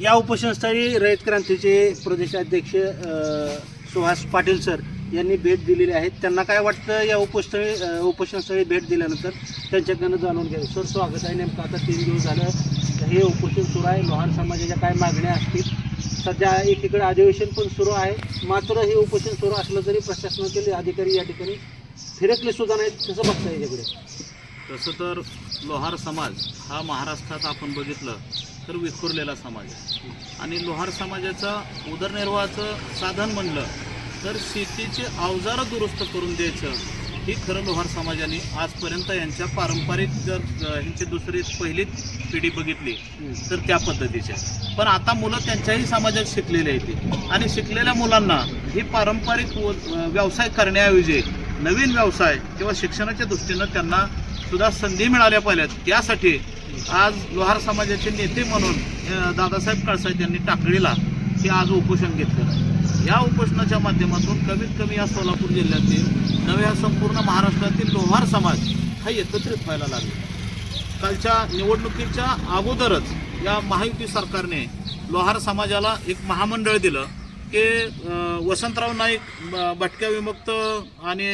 या उपोषणस्थळी रयत क्रांतीचे प्रदेशाध्यक्ष सुहास पाटील सर यांनी भेट दिलेली आहे. त्यांना काय वाटतं या उपोषस्थळी उपोषणस्थळी भेट दिल्यानंतर त्यांच्याकडनं जाणून घ्यावे. सर स्वागत आहे नेमकं. आता तीन दिवस झालं हे उपोषण सुरू आहे. लोहार समाजाच्या काय मागण्या असतील? सध्या एकीकडे अधिवेशन पण सुरू आहे. मात्र हे उपोषण सुरू असलं तरी प्रशासनातील अधिकारी या ठिकाणी फिरकले सुद्धा नाहीत. कसं बघता याच्याकडे? तसं तर लोहार समाज हा महाराष्ट्रात आपण बघितलं तर विखुरलेला समाज आहे. आणि लोहार समाजाचा उदरनिर्वाहाचं साधन म्हणलं तर शेतीचे अवजारं दुरुस्त करून द्यायचं ही खरं लोहार समाजाने आजपर्यंत यांच्या पारंपरिक जर ह्यांची दुसरी पहिलीच पिढी बघितली तर त्या पद्धतीच्या पण आता मुलं त्यांच्याही समाजात शिकलेले आहेत. आणि शिकलेल्या मुलांना ही पारंपरिक व- व्यवसाय करण्याऐवजी नवीन व्यवसाय किंवा शिक्षणाच्या दृष्टीनं त्यांना सुद्धा संधी मिळाल्या पाहिल्यात. त्यासाठी आज लोहार समाजाचे नेते म्हणून दादासाहेब काळसाहेब यांनी टाकळीला हे आज उपोषण घेतलेलं या उपोषणाच्या माध्यमातून कमीत कमी या सोलापूर जिल्ह्यातील नव्या संपूर्ण महाराष्ट्रातील लोहार समाज हा एकत्रित व्हायला लागला. कालच्या निवडणुकीच्या अगोदरच या महायुती सरकारने लोहार समाजाला एक महामंडळ दिलं. की वसंतराव नाईक ब- भटक्या विमुक्त आणि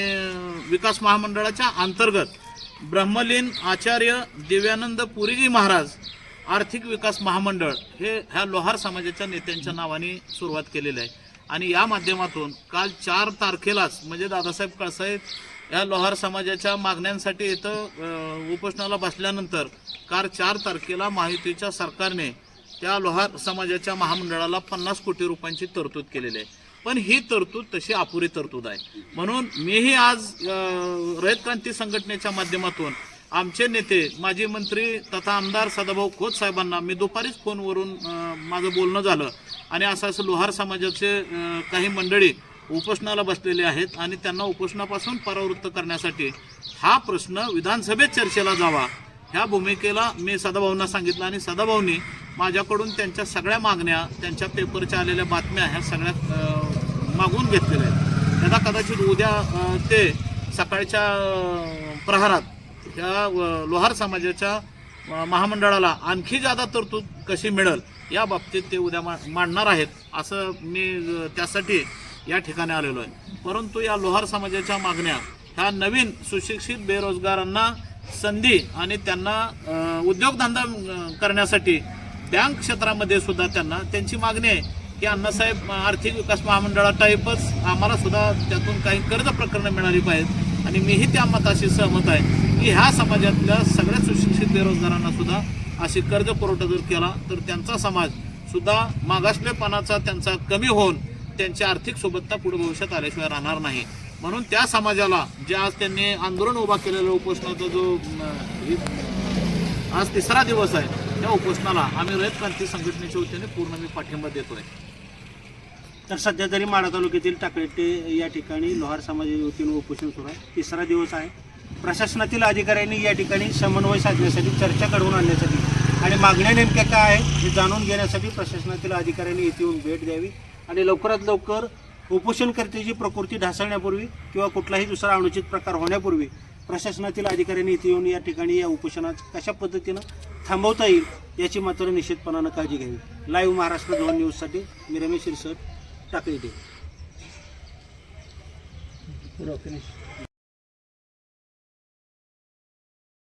विकास महामंडळाच्या अंतर्गत ब्रह्मलीन आचार्य दिव्यानंद पुरीजी महाराज आर्थिक विकास महामंडळ हे ह्या लोहार समाजाच्या नेत्यांच्या नावाने सुरुवात केलेली आहे. आणि या माध्यमातून काल चार तारखेलाच म्हणजे दादासाहेब काळसाहेब या लोहार समाजाच्या मागण्यांसाठी इथं उपोषणाला बसल्यानंतर काल चार तारखेला माहितीच्या सरकारने त्या लोहार समाजाच्या महामंडळाला पन्नास कोटी रुपयांची तरतूद केलेली आहे. पण ही तरतूद तशी अपुरी तरतूद आहे. म्हणून मीही आज रयत क्रांती संघटनेच्या माध्यमातून आमचे नेते माजी मंत्री तथा आमदार सदाभाऊ खोत साहेबांना मी दुपारीच फोनवरून माझं बोलणं झालं आणि असं असं लोहार समाजाचे काही मंडळी उपोषणाला बसलेले आहेत आणि त्यांना उपोषणापासून परावृत्त करण्यासाठी हा प्रश्न विधानसभेत चर्चेला जावा. ह्या भूमिकेला मी सदाभाऊंना सांगितलं आणि सदाभाऊंनी माझ्याकडून त्यांच्या सगळ्या मागण्या त्यांच्या पेपरच्या आलेल्या बातम्या ह्या सगळ्या मागून घेतलेल्या आहेत. त्यांना कदाचित उद्या ते सकाळच्या प्रहारात ह्या लोहार समाजाच्या महामंडळाला आणखी जादा तरतूद कशी मिळेल या बाबतीत ते उद्या मा मांडणार आहेत असं मी त्यासाठी या ठिकाणी आलेलो आहे. परंतु या लोहार समाजाच्या मागण्या ह्या नवीन सुशिक्षित बेरोजगारांना संधी आणि त्यांना उद्योगधंदा करण्यासाठी बँक क्षेत्रामध्ये सुद्धा त्यांना त्यांची मागणी आहे की अण्णासाहेब आर्थिक विकास महामंडळा टाईपच आम्हाला सुद्धा त्यातून काही कर्ज प्रकरणं मिळाली पाहिजेत. आणि मीही त्या मताशी सहमत आहे की ह्या समाजातल्या सगळ्या सुशिक्षित बेरोजगारांना सुद्धा अशी कर्ज पुरवठा जर केला तर त्यांचा समाज सुद्धा मागासलेपणाचा त्यांचा कमी होऊन त्यांची आर्थिक सुबत्ता पुढे भविष्यात आल्याशिवाय राहणार नाही. म्हणून त्या समाजाला जे आज त्यांनी आंदोलन उभा केलेलं उपोषणाचा जो आज तिसरा दिवस आहे त्या उपोषणाला आम्ही रयत क्रांती संघटनेच्या वतीने पूर्ण मी पाठिंबा आहे तर सध्या तरी माडा तालुक्यातील टाकळेटे या ठिकाणी लोहार समाजाच्या वतीनं उपोषण सुरू आहे तिसरा दिवस आहे. प्रशासनातील अधिकाऱ्यांनी या ठिकाणी समन्वय साधण्यासाठी चर्चा घडवून आणण्यासाठी आणि मागण्या नेमक्या काय आहेत हे जाणून घेण्यासाठी प्रशासनातील अधिकाऱ्यांनी येथे येऊन भेट द्यावी आणि लवकरात लवकर उपोषणकर्त्याची प्रकृती ढासळण्यापूर्वी किंवा कुठलाही दुसरा अनुचित प्रकार होण्यापूर्वी प्रशासनातील अधिकाऱ्यांनी इथे येऊन या ठिकाणी या उपोषणात कशा पद्धतीनं थांबवता येईल याची मात्र निश्चितपणानं काळजी घ्यावी. लाईव्ह महाराष्ट्र दोन न्यूजसाठी मी रमेश शिरसट टाकळी ते